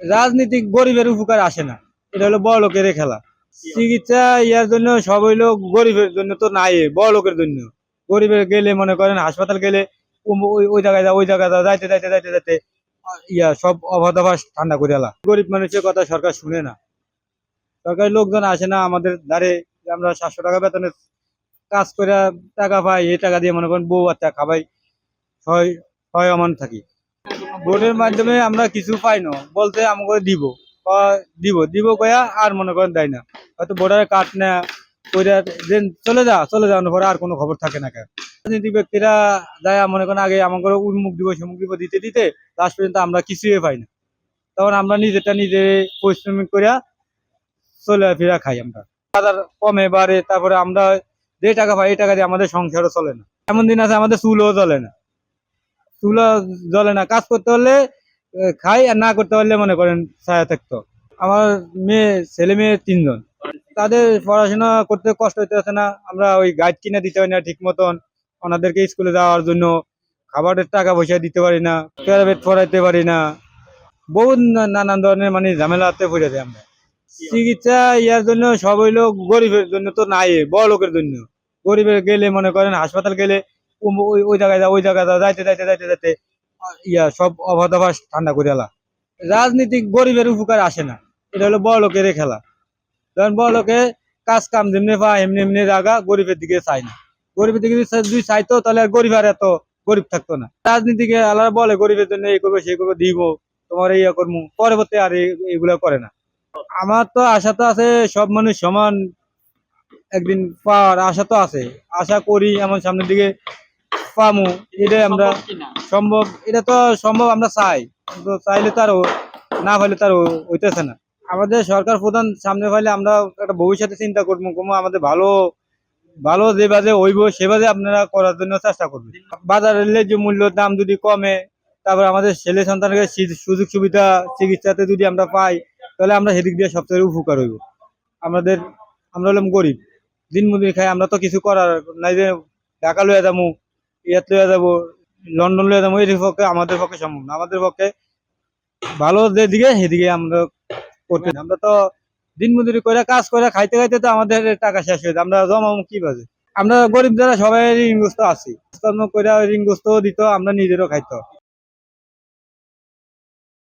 রাজনীতি গরিবের উপকার আসে না। এটা হলো বড় লোকের খেলা। চিকিৎসা ইয়ার জন্য সব হইল গরিবের জন্য তো নাই, বড় লোকের জন্য। গরিবের গেলে মনে করেন হাসপাতাল গেলে ওই- জায়গায় ওই জায়গায় যাইতে যাইতে যাইতে যাইতে ইয়া সব অভাদাভাস ঠান্ডা করে এলা গরিব মানুষের কথা সরকার শুনে না। সরকারি লোকজন আসে না আমাদের ধারে আমরা সাতশো টাকা বেতনের কাজ করে টাকা পাই, এই টাকা দিয়ে মনে করেন বউ বাচ্চা খাবাই ছয় ছয় অমান থাকি। ভোটের মাধ্যমে আমরা কিছু পাই না। বলতে আমাকে দিব। দিব। দিব কয়া আর মনে করেন দেয় না। হয়তো ভোটার কার্ড না চলে যা, চলে যাওয়ার পরে আর কোনো খবর থাকে না কেন রাজনীতিক ব্যক্তিরা যায় মনে করেন আগে আমাকে উন্মুখ দিব সমুখ দিব দিতে দিতে লাস্ট পর্যন্ত আমরা কিছুই পাই না। তখন আমরা নিজেরটা নিজে পরিশ্রমিক করিয়া চলে ফিরা খাই আমরা। বাজার কমে বাড়ে, তারপরে আমরা যে টাকা পাই, এই টাকা দিয়ে আমাদের সংসারও চলে না। এমন দিন আছে আমাদের চুলও চলে না। চুলও জ্বলে না। কাজ করতে হলে খাই, আর না করতে পারলে মনে করেন ছায়া থাকতো। আমার মেয়ে, ছেলে মেয়ে তিনজন। তাদের পড়াশোনা করতে কষ্ট হইতেছে না। আমরা ওই গাইড কিনে দিতে পারি না ঠিক মতন। ওনাদেরকে স্কুলে যাওয়ার জন্য খাবারের টাকা পয়সা দিতে পারি না প্রাইভেট পড়াইতে পারি না। বহুত না- নানান ধরনের মানে ঝামেলাতে পড়ে যাই আমরা। চিকিৎসা ইয়ার জন্য সব হইল গরিবের জন্য তো নাই বড় লোকের জন্য। গরিবের গেলে মনে করেন হাসপাতাল গেলে ওই জায়গায় যাও ওই জায়গায় যাও যাইতে যাইতে যাইতে যাইতে, ইয়া, সব অভাদাভাস ঠান্ডা করে এলা। রাজনীতি গরিবের উপকার আসে না। এটা হলো বড় লোকের খেলা। কারণ বড় লোকে কাজ কাম যেমনি পা এমনি এমনি জায়গা গরিবের দিকে চাই না। গরিবের দিকে যদি চাইতো, তাহলে আর গরিব আর এত গরিব থাকতো না। রাজনীতিকে আলাদা বলে, গরিবের জন্য এই করব, সেই করব, দিব, তোমার ইয়া করব পরবর্তী আর এগুলো করে না। আমার তো আশা তো আছে, সব মানুষ সমান। একদিন পাওয়ার আশা তো আছে। আশা করি এমন সামনের দিকে পামু এটাই আমরা সম্ভব এটা তো সম্ভব আমরা চাই কিন্তু চাইলে তার না হলে তার হইতেছে না। আমাদের সরকার প্রধান সামনে পাইলে আমরা একটা ভবিষ্যতে চিন্তা করব কমো আমাদের ভালো ভালো যে বাজে হইব সে বাজে আপনারা করার জন্য চেষ্টা করবেন বাজারের যে মূল্য দাম যদি কমে তারপর আমাদের ছেলে সন্তানকে সুযোগ সুবিধা চিকিৎসাতে যদি আমরা পাই তাহলে আমরা সেদিক দিয়ে সবচেয়ে উপকার হইব। আমাদের আমরা হলাম গরিব দিন মজুরি খাই আমরা তো কিছু করার নাই যে ঢাকা লইয়া যাব ইয়াত লইয়া যাব, লন্ডন লইয়া যাব এই পক্ষে, আমাদের পক্ষে সম্ভব না। আমাদের পক্ষে ভালো যে দিকে সেদিকে আমরা করতে আমরা তো দিন মজুরি করে কাজ করে খাইতে খাইতে তো আমাদের টাকা শেষ হয়ে আমরা জমা কি বাজে? আমরা গরিব যারা সবাই ঋণগ্রস্ত আছি। করে ঋণগ্রস্ত দিত, আমরা নিজেরও খাইতো।